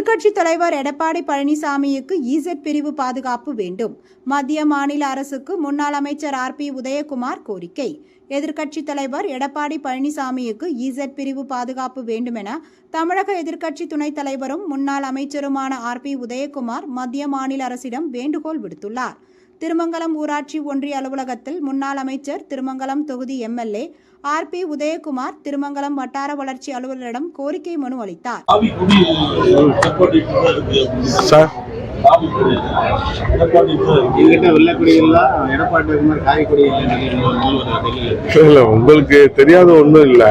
எதிர்க்கட்சித் தலைவர் எடப்பாடி பழனிசாமிக்கு இசட் பிரிவு பாதுகாப்பு வேண்டும். மத்திய மாநில அரசுக்கு முன்னாள் அமைச்சர் ஆர் பி உதயகுமார் கோரிக்கை. எதிர்க்கட்சித் தலைவர் எடப்பாடி பழனிசாமிக்கு இசட் பிரிவு பாதுகாப்பு வேண்டுமென தமிழக எதிர்க்கட்சி துணைத் தலைவரும் முன்னாள் அமைச்சருமான ஆர் பி உதயகுமார் மத்திய மாநில அரசிடம் வேண்டுகோள் விடுத்துள்ளார். திருமங்கலம் ஊராட்சி ஒன்றிய அலுவலகத்தில் முன்னாள் அமைச்சர் திருமங்கலம் தொகுதி MLA R P Udhayakumar Thirumangalam வட்டார வளர்ச்சி அலுவலரிடம் கோரிக்கை மனு அளித்தார். உங்களுக்கு தெரியாத ஒண்ணும் இல்ல.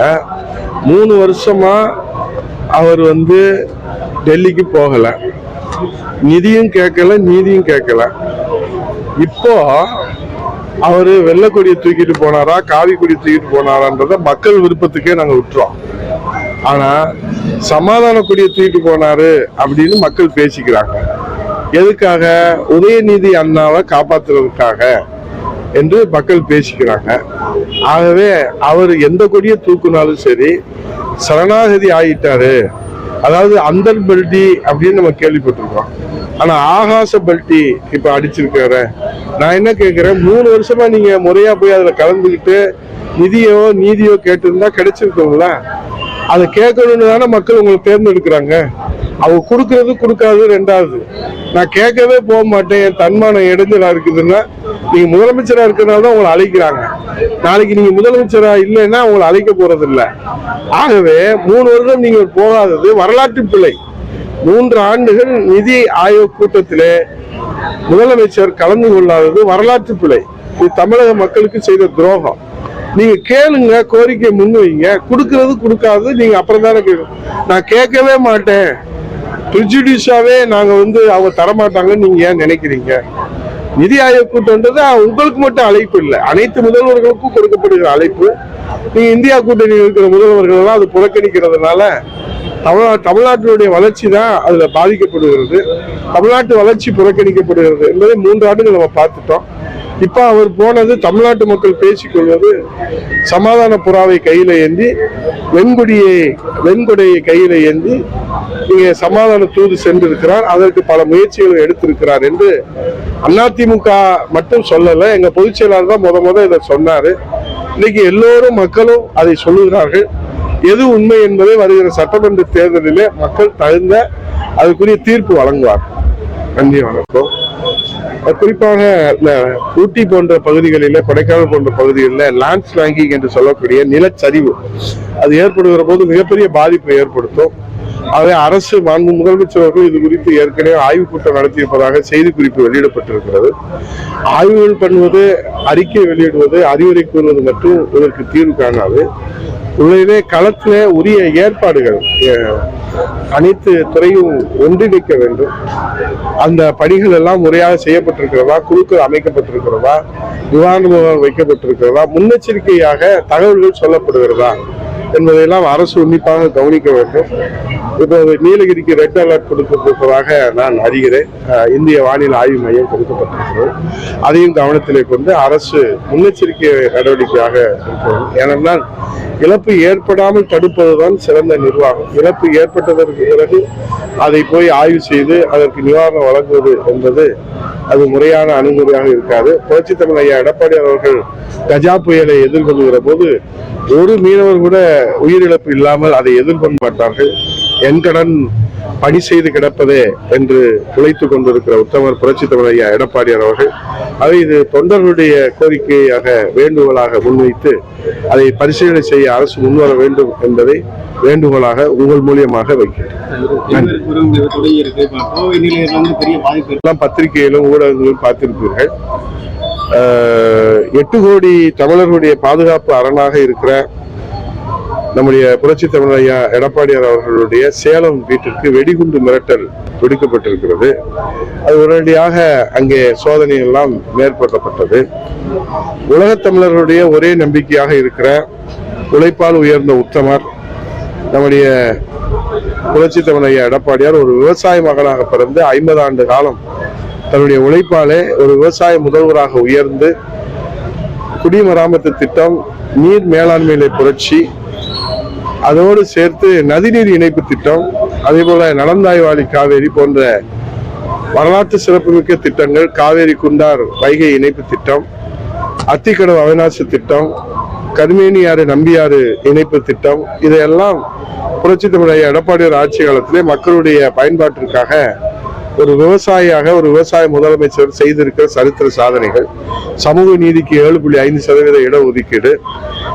மூணு வருஷமா அவர் வந்து டெல்லிக்கு போகல. நிதியும் கேட்கல நீதியும் கேட்கல. இப்போ அவரு வெள்ளக்கொடியை தூக்கிட்டு போனாரா காவி கொடி தூக்கிட்டு போனாரான்றத மக்கள் விருப்பத்துக்கே நாங்க விட்டுறோம். ஆனா சமாதான கொடியை தூக்கிட்டு போனாரு அப்படின்னு மக்கள் பேசிக்கிறாங்க. எதுக்காக? உதயநிதி அண்ணாவை காப்பாத்துறதுக்காக என்று மக்கள் பேசிக்கிறாங்க. ஆகவே அவர் எந்த கொடியை தூக்குனாலும் சரி சரணாகதி ஆகிட்டாரு அதாவது அந்தர் பெல்டி அப்படின்னு நம்ம கேள்விப்பட்டிருக்கோம். ஆனா ஆகாச பல்ட்டி இப்ப அடிச்சிருக்கிற நான் என்ன கேட்கிறேன் மூணு வருஷமா நீங்க முறையா போய் அதுல கலந்துக்கிட்டு நிதியோ நீதியோ கேட்டிருந்தா கிடைச்சிருக்கும்ல. அதை கேட்கணும்னு தானே மக்கள் உங்களை தேர்ந்தெடுக்கிறாங்க. அவங்க கொடுக்கறது கொடுக்காது ரெண்டாவது. நான் கேட்கவே போக மாட்டேன். என் தன்மானம் இடைஞ்சலா இருக்குதுன்னா நீங்க முதலமைச்சரா இருக்கிறனால தான் உங்களை அழைக்கிறாங்க. நாளைக்கு நீங்க முதலமைச்சரா இல்லைன்னா உங்களை அழைக்க போறது இல்லை ஆகவே மூணு வருடம் நீங்கள் போகாதது வரலாற்று பிழை. மூன்று ஆண்டுகள் நிதி ஆயோக் கூட்டத்திலே முதலமைச்சர் கலந்து கொள்ளாதது வரலாற்று பிழை. இது தமிழக மக்களுக்கு செய்த துரோகம். நீங்க கேளுங்க கோரிக்கை முன்வைங்க. கொடுக்கறது கொடுக்காதது நீங்க அப்புறம் தானே நான் கேட்கவே மாட்டேன். ப்ரிஜுடியூஸாவே நாங்க வந்து அவங்க தரமாட்டாங்கன்னு நீங்க ஏன் நினைக்கிறீங்க? நிதி ஆயோக் கூட்டம்ன்றது உங்களுக்கு மட்டும் அழைப்பு இல்லை. அனைத்து முதல்வர்களுக்கும் கொடுக்கப்படுகிற அழைப்பு. நீங்க இந்தியா கூட்டணியில் இருக்கிற முதல்வர்கள் எல்லாம் அது புறக்கணிக்கிறதுனால தமிழ்நா தமிழ்நாட்டினுடைய வளர்ச்சி தான் அதில் பாதிக்கப்படுகிறது. தமிழ்நாட்டு வளர்ச்சி புறக்கணிக்கப்படுகிறது என்பதை மூன்று ஆண்டுகள் நம்ம பார்த்துட்டோம். இப்போ அவர் போனது தமிழ்நாட்டு மக்கள் பேசிக்கொள்வது சமாதான புறாவை கையில் ஏந்தி வெண்கொடியை வெண்கொடையை கையில் ஏந்தி இங்கே சமாதான தூது சென்றிருக்கிறார். அதற்கு பல முயற்சிகளை எடுத்திருக்கிறார் என்று அதிமுக மட்டும் சொல்லலை எங்கள் பொதுச் செயலாளர் தான் முத முத இதை சொன்னார். இன்னைக்கு எல்லோரும் மக்களும் அதை சொல்லுகிறார்கள். எது உண்மை என்பதை வருகிற சட்டமன்ற தேர்தலிலே மக்கள் தகுந்த அதுக்குரிய தீர்ப்பு வழங்குவார். நன்றி வணக்கம். குறிப்பாக ஊட்டி போன்ற பகுதிகளில் கொடைக்கானல் போன்ற பகுதிகளில் லேண்ட் ஸ்லாங்கிங் என்று சொல்லக்கூடிய நிலச்சரிவு அது ஏற்படுகிற போது மிகப்பெரிய பாதிப்பை ஏற்படுத்தும். அதை அரசு மாண்பு முதலமைச்சர் அவர்கள் இது குறித்து ஏற்கனவே ஆய்வுக் கூட்டம் நடத்தியிருப்பதாக செய்தி குறிப்பு வெளியிடப்பட்டிருக்கிறது. ஆய்வுகள் பண்ணுவது அறிக்கை வெளியிடுவது அறிவுரை கூறுவது மட்டும் இதற்கு தீர்வு காணாது. உண்மையிலே களத்தில் உரிய ஏற்பாடுகள் அனைத்து துறையும் ஒன்றிணைக்க வேண்டும். அந்த பணிகள் எல்லாம் முறையாக செய்யப்பட்டிருக்கிறதா? குழுக்கள் அமைக்கப்பட்டிருக்கிறதா? நிவாரண முகாம் வைக்கப்பட்டிருக்கிறதா? முன்னெச்சரிக்கையாக தகவல்கள் சொல்லப்படுகிறதா? என்பதையெல்லாம் அரசு உன்னிப்பாக கவனிக்க வேண்டும். இப்போ நீலகிரிக்கு ரெட் அலர்ட் கொடுக்கப்பட்டிருப்பதாக நான் அறிகிறேன். இந்திய வானிலை ஆய்வு மையம் கொடுக்கப்பட்டிருக்கிறது. அதையும் கவனத்திலே கொண்டு அரசு முன்னெச்சரிக்கை நடவடிக்கையாக இருக்கிறது ஏனென்றால் இழப்பு ஏற்படாமல் தடுப்பதுதான் சிறந்த நிர்வாகம். இழப்பு ஏற்பட்டதற்கு பிறகு அதை போய் ஆய்வு செய்து அதற்கு நிவாரணம் வழங்குவது என்பது அது முறையான அணுகுமுறையாக இருக்காது. புரட்சி தமிழ் ஐயா எடப்பாடி அவர்கள் கஜா புயலை எதிர்கொள்கிற போது ஒரு மீனவர் கூட உயிரிழப்பு இல்லாமல் அதை எதிர்கொள்ள மாட்டார்கள். என் கடன் பணி செய்து கிடப்பதே என்று உழைத்துக் கொண்டிருக்கிற உத்தமர் புரட்சி தமிழ் ஐயா எடப்பாடியார் அவர்கள் அதை இது தொண்டர்களுடைய கோரிக்கையாக வேண்டுகோளாக முன்வைத்து அதை பரிசீலனை செய்ய அரசு முன்வர வேண்டும் என்பதை வேண்டுகோளாக உங்கள் மூலியமாக வைக்கிறேன் பத்திரிகையிலும் ஊடகங்களிலும் பார்த்திருப்பீர்கள். எட்டு கோடி தமிழர்களுடைய பாதுகாப்பு அரணாக இருக்கிற நம்முடைய புரட்சி தமிழையா எடப்பாடியார் அவர்களுடைய சேலம் வீட்டிற்கு வெடிகுண்டு மிரட்டல் விடுக்கப்பட்டிருக்கிறது. அது உடனடியாக அங்கே சோதனை எல்லாம் மேற்கொள்ளப்பட்டது. உலகத் தமிழர்களுடைய ஒரே நம்பிக்கையாக இருக்கிற உழைப்பால் உயர்ந்த உத்தமர் நம்முடைய புரட்சி தமிழையா எடப்பாடியார் ஒரு விவசாய மகனாக பிறந்து ஐம்பது ஆண்டு காலம் தன்னுடைய உழைப்பாலே ஒரு விவசாய முதல்வராக உயர்ந்து குடிமராமத்து திட்டம் நீர் மேலாண்மையிலே புரட்சி அதோடு சேர்த்து நதிநீர் இணைப்பு திட்டம் அதே போல நலந்தாய்வாளி காவேரி போன்ற வரலாற்று சிறப்புமிக்க திட்டங்கள் காவேரி குண்டார் வைகை இணைப்பு திட்டம் அத்திக்கடவு அவிநாசி திட்டம் கருமேனியாறு நம்பியாறு இணைப்பு திட்டம் இதையெல்லாம் புரட்சி தமிழைய எடப்பாடியோர் ஆட்சி காலத்திலே மக்களுடைய பயன்பாட்டிற்காக ஒரு விவசாயியாக ஒரு விவசாய முதலமைச்சர் செய்திருக்கிற சரித்திர சாதனைகள் சமூக நீதிக்கு ஏழு புள்ளி ஐந்து சதவீத இடஒதுக்கீடு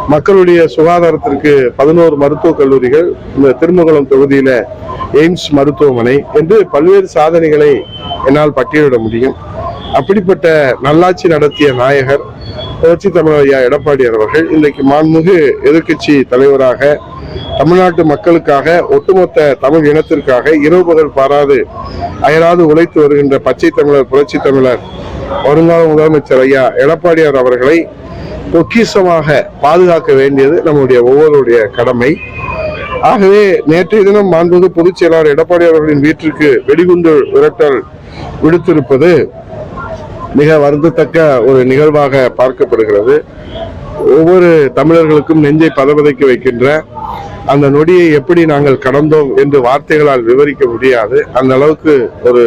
மக்களுடைய சுகாதாரத்திற்கு பதினோரு மருத்துவக் கல்லூரிகள் இந்த திருமங்கலம் தொகுதியில எய்ம்ஸ் மருத்துவமனை என்று பல்வேறு சாதனைகளை என்னால் பட்டியலிட முடியும். அப்படிப்பட்ட நல்லாட்சி நடத்திய நாயகர் புரட்சி தமிழ் ஐயா எடப்பாடியார் அவர்கள் இன்றைக்கு மாண்புமிகு எதிர்க்கட்சி தலைவராக தமிழ்நாட்டு மக்களுக்காக ஒட்டுமொத்த தமிழ் இனத்திற்காக இரவு பகல் பாராது அயராது உழைத்து வருகின்ற பச்சை தமிழர் புரட்சி தமிழர் வருங்கால முதலமைச்சர் ஐயா எடப்பாடியார் அவர்களை பொக்கிசமாக பாதுகாக்க வேண்டியது நம்முடைய ஒவ்வொருடைய கடமை. ஆகவே நேற்றைய தினம் மாண்புமிகு பொதுச் செயலாளர் எடப்பாடி அவர்களின் வீட்டிற்கு வெடிகுண்டு விரட்டல் விடுத்திருப்பது மிக வருந்தத்தக்க ஒரு நிகழ்வாக பார்க்கப்படுகிறது. ஒவ்வொரு தமிழர்களுக்கும் நெஞ்சை பதபதைக்க வைக்கின்ற அந்த நொடியை எப்படி நாங்கள் கடந்தோம் என்று வார்த்தைகளால் விவரிக்க முடியாது. அந்த அளவுக்கு ஒரு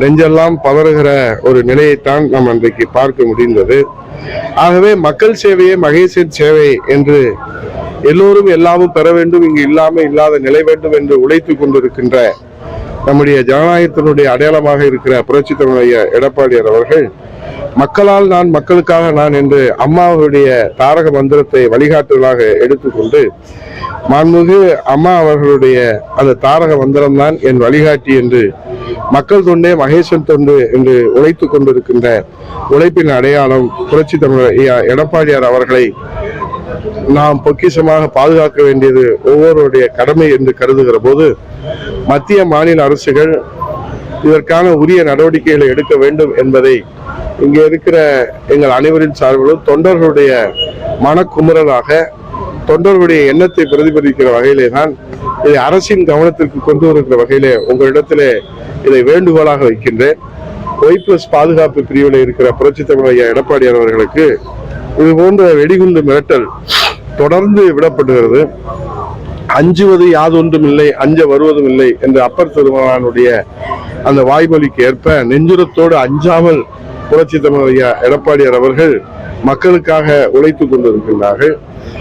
நெஞ்செல்லாம் பதறுகிற ஒரு நிலையைத்தான் நாம் அன்றைக்கு பார்க்க முடிந்தது. ஆகவே மக்கள் சேவையே மகேசன் சேவை என்று எல்லோரும் எல்லாமும் பெற வேண்டும் இங்கு இல்லாம இல்லாத நிலை வேண்டும் என்று உழைத்துக் கொண்டிருக்கின்ற நம்முடைய ஜனநாயகத்தினுடைய அடையாளமாக இருக்கிற புரட்சி தமிழைய எடப்பாடியார் அவர்கள் மக்களால் நான் மக்களுக்காக நான் என்று அம்மாவுடைய தாரக மந்திரத்தை வழிகாட்டுதலாக எடுத்துக்கொண்டு மாண்புமிகு அம்மா அவர்களுடைய அந்த தாரக மந்திரம் தான் என் வழிகாட்டி என்று மக்கள் தொண்டே மகேசன் தொண்டு என்று உழைத்து கொண்டிருக்கின்ற உழைப்பின் அடையாளம் புரட்சி தமிழர் எடப்பாடியார் அவர்களை நாம் பொக்கிஷமாக பாதுகாக்க வேண்டியது ஒவ்வொருடைய கடமை என்று கருதுகிற போது மத்திய மாநில அரசுகள் இதற்கான உரிய நடவடிக்கைகளை எடுக்க வேண்டும் என்பதை இங்க இருக்கிற எங்கள் அனைவரின் சார்பிலும் தொண்டர்களுடைய மனக்குமுறலாக தொண்டர்களுடைய எண்ணத்தை பிரதிபலிக்கிற வகையிலே தான் இதை அரசின் கவனத்திற்கு கொண்டு வருகிற வகையிலே உங்களிடத்திலே இதை வேண்டுகோளாக வைக்கின்றேன். ஒய் பிளஸ் பாதுகாப்பு பிரிவில் இருக்கிற புரட்சி தமிழ் எடப்பாடியார் அவர்களுக்கு இது போன்ற வெடிகுண்டு மிரட்டல் தொடர்ந்து விடப்படுகிறது. அஞ்சுவது யாதொன்றும் இல்லை அஞ்ச வருவதும் இல்லை என்று அப்பர் திருமகனுடைய அந்த வாய்மொழிக்கு ஏற்ப நெஞ்சுரத்தோடு அஞ்சாமல் புரட்சி தலைவர் ஐயா எடப்பாடியார் அவர்கள் மக்களுக்காக உழைத்துக் கொண்டிருக்கின்றார்கள்.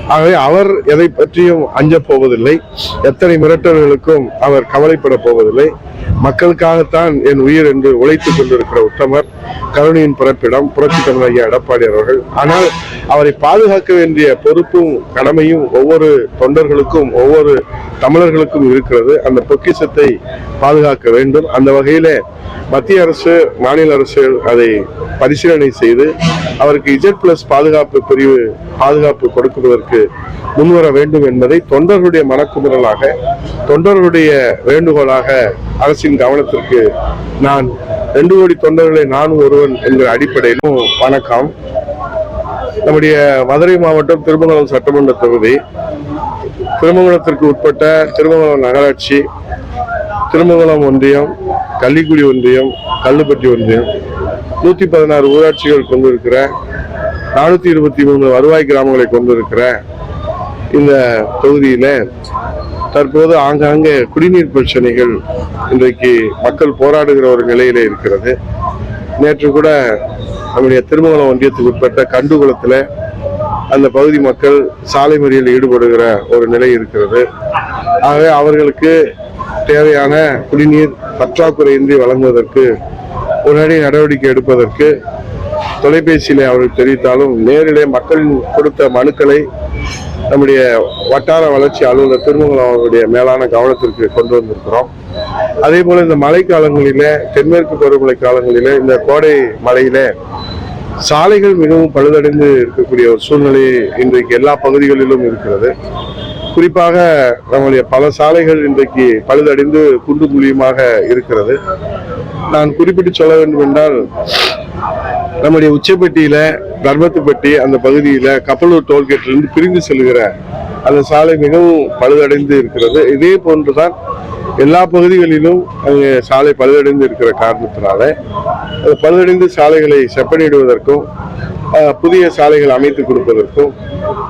ஆகவே அவர் எதை பற்றியும் அஞ்சப் போவதில்லை. எத்தனை மிரட்டல்களுக்கும் அவர் கவலைப்பட போவதில்லை. மக்களுக்காகத்தான் என் உயிர் என்று உழைத்துக் கொண்டிருக்கிற உத்தமர் கருணையின் பிறப்பிடம் புரட்சி தமிழ் ஐயா எடப்பாடி அவர்கள். ஆனால் அவரை பாதுகாக்க வேண்டிய பொறுப்பும் கடமையும் ஒவ்வொரு தொண்டர்களுக்கும் ஒவ்வொரு தமிழர்களுக்கும் இருக்கிறது. அந்த பொக்கிசத்தை பாதுகாக்க வேண்டும். அந்த வகையில மத்திய அரசு மாநில அரசு அதை பரிசீலனை செய்து அவருக்கு இஜட் பிளஸ் பாதுகாப்பு பிரிவு பாதுகாப்பு கொடுக்குவதற்கு முன்வர வேண்டும் என்பதை தொண்டர்களுடைய மனக்குமுறலாக தொண்டர்களுடைய வேண்டுகோளாக அரசின் கவனத்திற்கு நான் ரெண்டு கோடி தொண்டர்களை நானும் ஒருவன் என்கிற அடிப்படையிலும் வணக்கம். நம்முடைய மதுரை மாவட்டம் திருமங்கலம் சட்டமன்ற தொகுதி. திருமங்கலத்திற்கு உட்பட்ட திருமங்கலம் நகராட்சி திருமங்கலம் ஒன்றியம் கள்ளிக்குடி ஒன்றியம் கல்லுப்பட்டி ஒன்றியம் நூத்தி பதினாறு ஊராட்சிகள் கொண்டிருக்கிற நானூத்தி இருபத்தி மூணு வருவாய் கிராமங்களை கொண்டிருக்கிற இந்த தொகுதியில தற்போது ஆங்காங்கே குடிநீர் பிரச்சனைகள் இன்றைக்கு மக்கள் போராடுகிற ஒரு நிலையில இருக்கிறது. நேற்று கூட நம்முடைய திருமங்கலம் ஒன்றியத்துக்கு உட்பட்ட கண்டுகுளத்தில் அந்த பகுதி மக்கள் சாலை மறியலில் ஈடுபடுகிற ஒரு நிலை இருக்கிறது. ஆகவே அவர்களுக்கு தேவையான குடிநீர் பற்றாக்குறையின்றி வழங்குவதற்கு உடனடி நடவடிக்கை எடுப்பதற்கு தொலைபேசியிலே அவர்கள் தெரிவித்தாலும் நேரிலே மக்கள் கொடுத்த மனுக்களை நம்முடைய வட்டார வளர்ச்சி அலுவலர் திருமங்கலம் அவர்களுடைய மேலான கவனத்திற்கு கொண்டு வந்திருக்கிறோம். அதே போல இந்த மழை தென்மேற்கு பருவமழை காலங்களிலே இந்த கோடை மழையில சாலைகள் மிகவும் பழுதடைந்து இருக்கக்கூடிய ஒரு சூழ்நிலை இன்றைக்கு எல்லா பகுதிகளிலும் இருக்கிறது. குறிப்பாக நம்முடைய பல சாலைகள் இன்றைக்கு பழுதடைந்து குண்டு குழியுமாக இருக்கிறது. நான் குறிப்பிட்டு சொல்ல வேண்டும் என்றால் நம்முடைய உச்சப்பட்டியில தர்மத்துப்பட்டி அந்த பகுதியில கப்பலூர் டோல்கேட்ல இருந்து பிரிந்து செல்கிற அந்த சாலை மிகவும் பழுதடைந்து இருக்கிறது. இதே போன்றுதான் எல்லா பகுதிகளிலும் அங்கே சாலை பழுதடைந்து இருக்கிற காரணத்தினால அந்த பழுதடைந்த சாலைகளை செப்பனிடுவதற்கும் புதிய சாலைகள் அமைத்து கொடுப்பதற்கும்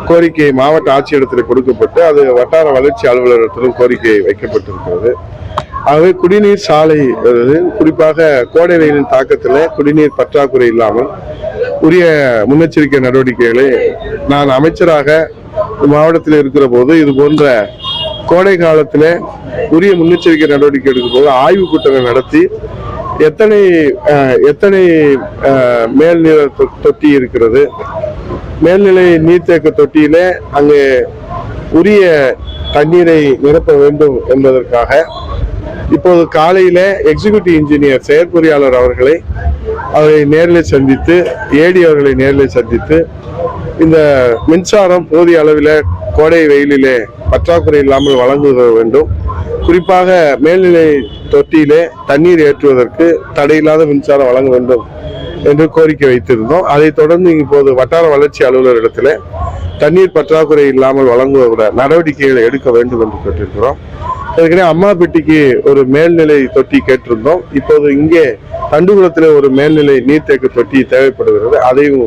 கோரிக்கை மாவட்ட ஆட்சியிடத்தில் கொடுக்கப்பட்டு அது வட்டார வளர்ச்சி அலுவலகத்திலும் கோரிக்கை வைக்கப்பட்டிருக்கிறது. ஆகவே குடிநீர் சாலை அதாவது குறிப்பாக கோடை வெயிலின் தாக்கத்தில் குடிநீர் பற்றாக்குறை இல்லாமல் உரிய முன்னெச்சரிக்கை நடவடிக்கைகளை நான் அமைச்சராக மாவட்டத்தில் இருக்கிற போது இது போன்ற கோடை காலத்தில் உரிய முன்னெச்சரிக்கை நடவடிக்கை எடுக்கும் போது ஆய்வுக் கூட்டங்கள் நடத்தி எத்தனை எத்தனை மேல்நில மேல்நிலை தொ- தொட்டி இருக்கிறது மேல்நிலை நீர்த்தேக்க தொட்டியிலே அங்கே உரிய தண்ணீரை நிரப்ப வேண்டும் என்பதற்காக இப்போது காலையில் எக்ஸிகியூட்டிவ் இன்ஜினியர் செயற்பொறியாளர் அவர்களை அவரை நேரில் சந்தித்து ஏடி அவர்களை நேரில் சந்தித்து இந்த மின்சாரம் போதிய அளவில் கோடை வெயிலிலே பற்றாக்குறை இல்லாமல் வழங்குக வேண்டும். குறிப்பாக மேல்நிலை தொட்டியிலே தண்ணீர் ஏற்றுவதற்கு தடையில்லாத மின்சாரம் வழங்க வேண்டும். என்று கோரிக்கை வைத்திருந்தோம். அதைத் தொடர்ந்து இப்போது வட்டார வளர்ச்சி அலுவலரிடத்தில் தண்ணீர் பற்றாக்குறை இல்லாமல் வழங்குவதோட நடவடிக்கைகளை எடுக்க வேண்டும் என்று கேட்டிருக்கிறோம். ஏற்கனவே அம்மாபெட்டிக்கு ஒரு மேல்நிலை தொட்டி கேட்டிருந்தோம். இப்போது இங்கே தண்டுகுளத்தில் ஒரு மேல்நிலை நீர்த்தேக்க தொட்டி தேவைப்படுகிறது. அதையும்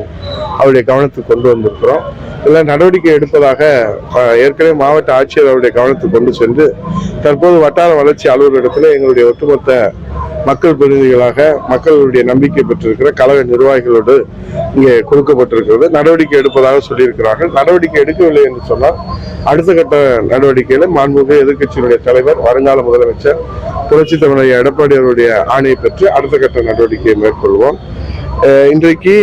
அவருடைய கவனத்துக்கு கொண்டு வந்திருக்கிறோம். இதெல்லாம் நடவடிக்கை எடுப்பதாக ஏற்கனவே மாவட்ட ஆட்சியர் அவருடைய கவனத்துக்கு கொண்டு சென்று தற்போது வட்டார வளர்ச்சி அலுவலகத்தில் எங்களுடைய ஒட்டுமொத்த மக்கள் பிரதிநிதிகளாக மக்களுடைய நம்பிக்கை பெற்றிருக்கிற கழக நிர்வாகிகளோடு இங்கே கொடுக்கப்பட்டிருக்கிறது. நடவடிக்கை எடுப்பதாக சொல்லியிருக்கிறார்கள். நடவடிக்கை எடுக்கவில்லை என்று சொன்னால் அடுத்த கட்ட நடவடிக்கையில மாண்புமிகு எதிர்கட்சியினுடைய தலைவர் வருங்கால முதலமைச்சர் புரட்சி தமிழக எடப்பாடி அவருடைய ஆணையை பெற்று அடுத்த கட்ட நடவடிக்கையை மேற்கொள்வோம். இன்றைக்கு